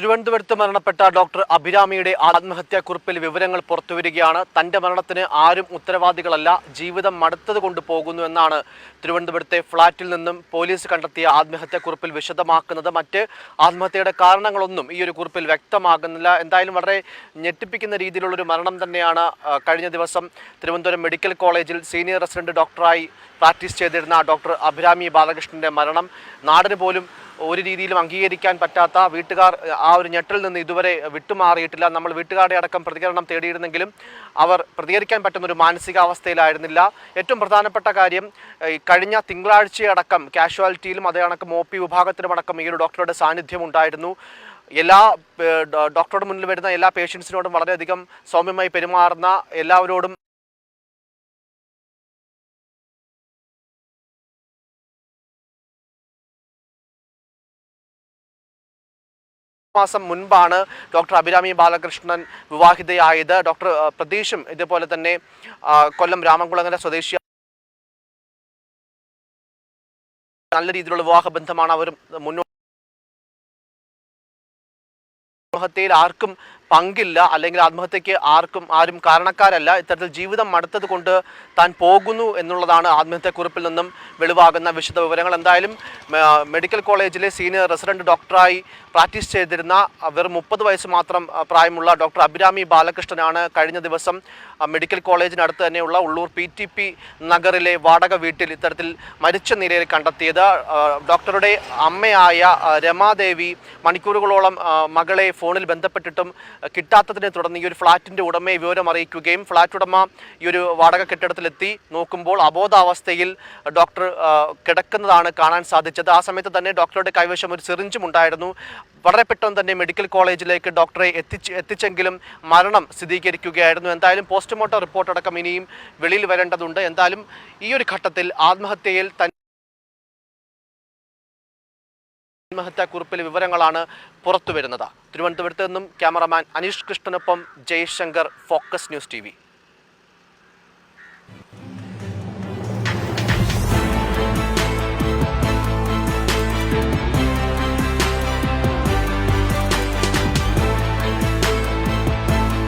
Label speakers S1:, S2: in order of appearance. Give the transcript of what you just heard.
S1: തിരുവനന്തപുരത്ത് മരണപ്പെട്ട ഡോക്ടർ അഭിരാമിയുടെ ആത്മഹത്യാക്കുറിപ്പിൽ വിവരങ്ങൾ പുറത്തുവരികയാണ്. തന്റെ മരണത്തിന് ആരും ഉത്തരവാദികളല്ല. ജീവിതം മടുത്തത് കൊണ്ട് എന്നാണ് തിരുവനന്തപുരത്തെ ഫ്ളാറ്റിൽ നിന്നും പോലീസ് കണ്ടെത്തിയ ആത്മഹത്യാക്കുറിപ്പിൽ വിശദമാക്കുന്നത്. മറ്റ് ആത്മഹത്യയുടെ കാരണങ്ങളൊന്നും ഈ ഒരു കുറിപ്പിൽ വ്യക്തമാകുന്നില്ല. എന്തായാലും വളരെ ഞെട്ടിപ്പിക്കുന്ന രീതിയിലുള്ളൊരു മരണം തന്നെയാണ് കഴിഞ്ഞ ദിവസം തിരുവനന്തപുരം മെഡിക്കൽ കോളേജിൽ സീനിയർ റെസിഡന്റ് ഡോക്ടറായി പ്രാക്ടീസ് ചെയ്തിരുന്ന ഡോക്ടർ അഭിരാമി ബാലകൃഷ്ണന്റെ മരണം. നാടിന് പോലും ഒരു രീതിയിലും അംഗീകരിക്കാൻ പറ്റാത്ത വീട്ടുകാർ ആ ഒരു ഞെട്ടിൽ നിന്ന് ഇതുവരെ വിട്ടുമാറിയിട്ടില്ല. നമ്മൾ വീട്ടുകാരുടെ അടക്കം പ്രതികരണം തേടിയിരുന്നെങ്കിലും അവർ പ്രതികരിക്കാൻ പറ്റുന്ന ഒരു മാനസികാവസ്ഥയിലായിരുന്നില്ല. ഏറ്റവും പ്രധാനപ്പെട്ട കാര്യം കഴിഞ്ഞ തിങ്കളാഴ്ചയടക്കം കാഷ്വാലിറ്റിയിലും അതേ കണക്ക് ഒ പി വിഭാഗത്തിലുമടക്കം ഈ ഒരു ഡോക്ടറുടെ സാന്നിധ്യം ഉണ്ടായിരുന്നു. എല്ലാ ഡോക്ടറുടെ മുന്നിൽ വരുന്ന എല്ലാ പേഷ്യൻസിനോടും വളരെയധികം സൗമ്യമായി പെരുമാറുന്ന എല്ലാവരോടും മാസം മുൻപാണ് ഡോക്ടർ അഭിരാമി ബാലകൃഷ്ണൻ വിവാഹിതയായത്. ഡോക്ടർ പ്രതീഷും ഇതുപോലെ തന്നെ കൊല്ലം രാമകുളങ്ങര സ്വദേശി നല്ല രീതിയിലുള്ള വിവാഹ ബന്ധമാണ് അവർ മുന്നോട്ട് ആർക്കും പങ്കില്ല അല്ലെങ്കിൽ ആത്മഹത്യക്ക് ആർക്കും ആരും കാരണക്കാരല്ല. ഇത്തരത്തിൽ ജീവിതം മടുത്തത് കൊണ്ട് താൻ പോകുന്നു എന്നുള്ളതാണ് ആത്മഹത്യക്കുറിപ്പിൽ നിന്നും വെളിവാകുന്ന വിശദ വിവരങ്ങൾ. എന്തായാലും മെഡിക്കൽ കോളേജിലെ സീനിയർ റെസിഡന്റ് ഡോക്ടറായി പ്രാക്ടീസ് ചെയ്തിരുന്ന വെറും മുപ്പത് വയസ്സ് മാത്രം പ്രായമുള്ള ഡോക്ടർ അഭിരാമി ബാലകൃഷ്ണനാണ് കഴിഞ്ഞ ദിവസം മെഡിക്കൽ കോളേജിനടുത്ത് തന്നെയുള്ള ഉള്ളൂർ പി ടി പി നഗറിലെ വാടക വീട്ടിൽ ഇത്തരത്തിൽ മരിച്ച നിലയിൽ കണ്ടെത്തിയത്. ഡോക്ടറുടെ അമ്മയായ രമാദേവി മണിക്കൂറുകളോളം മകളെ ഫോണിൽ ബന്ധപ്പെട്ടിട്ടും കിട്ടാത്തതിനെ തുടർന്ന് ഈ ഒരു ഫ്ളാറ്റിന്റെ ഉടമയെ വിവരം അറിയിക്കുകയും ഫ്ളാറ്റ് ഉടമ ഈ ഒരു വാടക കെട്ടിടത്തിലെത്തി. നോക്കുമ്പോൾ അബോധാവസ്ഥയിൽ ഡോക്ടർ കിടക്കുന്നതാണ് കാണാൻ സാധിച്ചത്. ആ സമയത്ത് തന്നെ ഡോക്ടറുടെ കൈവശം ഒരു സിറിഞ്ചും ഉണ്ടായിരുന്നു. വളരെ പെട്ടെന്ന് തന്നെ മെഡിക്കൽ കോളേജിലേക്ക് ഡോക്ടറെ എത്തിച്ച് എത്തിച്ചെങ്കിലും മരണം സ്ഥിരീകരിക്കുകയായിരുന്നു. എന്തായാലും പോസ്റ്റ്മോർട്ടം റിപ്പോർട്ട് അടക്കം ഇനിയും വെളിയിൽ വരേണ്ടതുണ്ട്. എന്തായാലും ഈ ഒരു ഘട്ടത്തിൽ ആത്മഹത്യയിൽ ആത്മഹത്യാക്കുറിപ്പിലെ വിവരങ്ങളാണ് പുറത്തുവരുന്നത്. തിരുവനന്തപുരത്ത് നിന്നും ക്യാമറമാൻ അനീഷ് കൃഷ്ണനൊപ്പം ജയശങ്കർ ഫോക്കസ് ന്യൂസ് ടി